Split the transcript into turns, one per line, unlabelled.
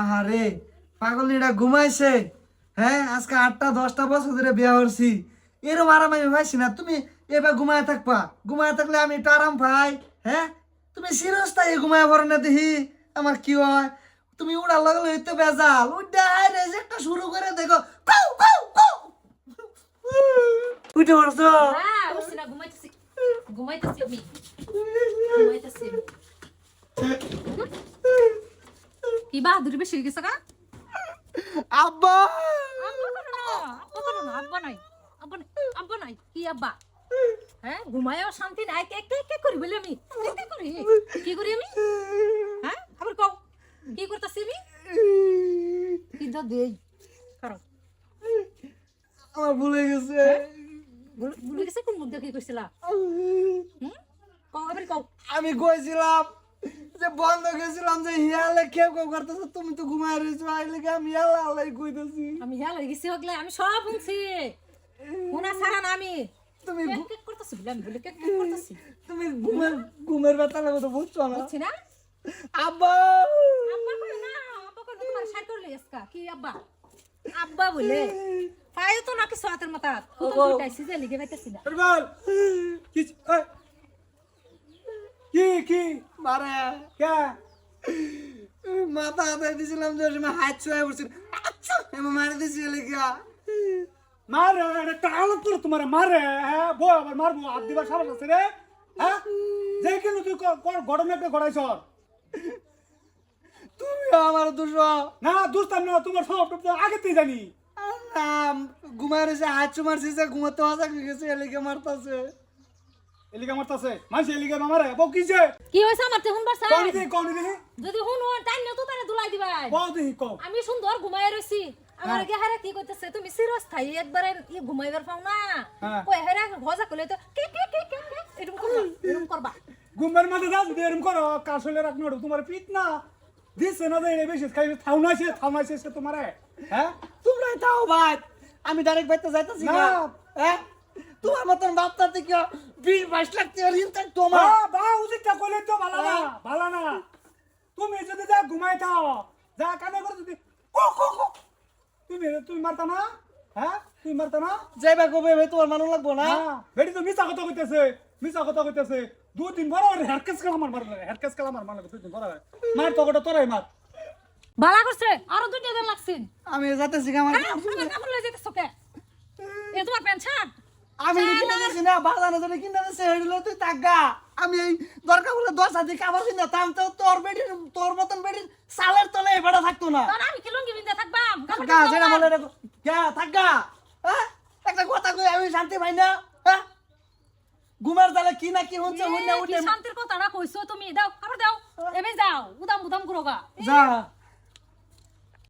আহারে পাগলিটা ঘুমাইছে। হ্যাঁ আজকে আটটা, দশটা বছর ধরে বিয়া করছি। এরম আরাম আমি পাইছি না, তুমি এবার ঘুমায় থাকবা। ঘুমায় থাকলে আমি একটু আরাম পাই হ্যাঁ? তুমি চিরস্থায়ী ঘুমায় পড়ে না দেখি, আমার কি হয়? তুমি উড়ার লাগলে হইতে বেজাল। উঠে হাই রেজেক্টটা শুরু করে দেখো উঠে পড়ছো?
হ্যাঁ ঘুমাইতেছি। ঘুমাইতেছি আমি। ঘুমাইতেছি আমি। কি বাহাদুরি বেশি হয়ে গেছে কা
আব্বা!
আব্বা করো না নাই আব্বা নাই আব্বা নাই কি আব্বা? হ্যাঁ ঘুমায়ও শান্তি নাই কে কে কে করি বলি আমি? কে করি? কি করি আমি? হ্যাঁ আবার কও কি করতেছি আমি? কি যা দেই করো।
আমার ভুলে গেছে।
ভুল- ভুলে গেছে কোন মুখ দেখে কইছিলা? হুম? কও আবার কও।
আমি কইছিলাম যে বন্ধ গেছিলাম যে হিয়ালে কেউ কেউ করতেছে তুমি তো ঘুমায় রয়েছো আইলে কি আমি হিয়ালা আল্লাহ কইতেছি?
আমি হেল হয়ে গেছি হগলে আমি সব শুনছি শোনা ছাড়া না আমি।
তুমি
কেক করতেছি বলে আমি বলে কেক করতেছি।
তুমি ঘুমের ঘুমের ব্যথা লাগো তো বুঝছ না?
বুঝছি না?
আব্বা!
আব্বা কই না আব্বা কই তোমার সাইড করলে এসকা কি আব্বা? আব্বা বলে। পায়ও তো না কিছু হাতের মাথা। ও তো উঠাইছি যে লিগে পাইতেছি না।
বল কি কি কি?
মারে।
কে?
মাথা হাতে দিছিলাম যে সময় হাত ছুঁয়ে পড়ছিল। আচ্ছা এমন মারি দিছিল লিখা
মারে এটা টাল তোর তোমার মারে হ্যাঁ? বই আবার মারবো হাত দিবার সাবাস আছে রে হ্যাঁ? যে কেন তুই একটা গড়াইছ
তুমি আমার দুশ
না দুস্তাম না তোমার সব আগে তুই জানি।
ঘুমায় রয়েছে হাত যে ঘুমাতে হাজা গেছে এলিকে মারতাছে।
এলিগা মারতাছে। মানুষ এলিগা মারে? বউ কি যে
কি হইছে আমার তে শুনবার চাই?
কোন দিহি কোন দিহি
যদি শুন টাইম নিও তো তারে দুলাই দিবাই।
বউ দিহি কও।
আমি সুন্দর ঘুমাই রইছি। আমার গে হারা কি কইতেছে তুমি চিরস্থায়ী একবারে ই ঘুমাইবার পাও না।
হ্যাঁ।
কই হারা ভজা কইলে তো কে কে কে কে কে? এরকম করবা এরকম করবা।
ঘুমের মধ্যে যাও যদি এরকম করো কাশলে রাখ নড়ো? তোমার পিঠ না। দিছে না যে বেশি খাই থাও না সে থাও না সে তোমারে। হ্যাঁ?
তোমরাই তাও ভাই। আমি ডাইরেক্ট বাইতে যাইতাছি না।
না।
হ্যাঁ? তোমার মতন বাপটা থেকে বিশ বাইশ লাখ টাকা ঋণ থাক তোমার
বা বা উচিতটা কইলে তো ভালো না ভালো না। তুমি যদি যা ঘুমাই থাও যা কানে করে যদি কো কো কো। তুমি তুমি মারতা না? হ্যাঁ? তুমি মারতা না?
যাইবা কবে ভাই তোমার মানুষ লাগবো না?
হ্যাঁ। বেটি তো মিছা কথা কইতেছে মিছা কথা কইতেছে। দুই দিন বড় হেডকেস কালা মার মারলে হেডকেস কালা মার মারলে দুই দিন বড় মার তো গোটা তোরাই মার।
বালা করছে আরও দুইটা দিন লাগছিন
আমি যাইতেছি আমার
হ্যাঁ, আমার কাপড় লয়ে যেতেছ কে? এ তোমার প্যান্ট শার্ট?
আমি কিনে দিছি না। কিনে দিছে হেডিলে তুই তাগা আমি এই দরকার বলে দশ কাপড় কিনে তাম তো তোর বেডির তোর মতন বেডির সালের তলে থাকতো না।
আমি কি লুঙ্গি বিন্দা থাকবাম
গা যেটা। বলে গা থাকা হ্যাঁ? একটা কথা কই আমি শান্তি পাই না। হ্যাঁ? ঘুমের জালে কি না কি হচ্ছে হইনা
এ, কি
উঠে
শান্তির কথাটা কইছো তুমি? দাও আবার দাও। এবে যাও উদাম উদাম করোগা
যা।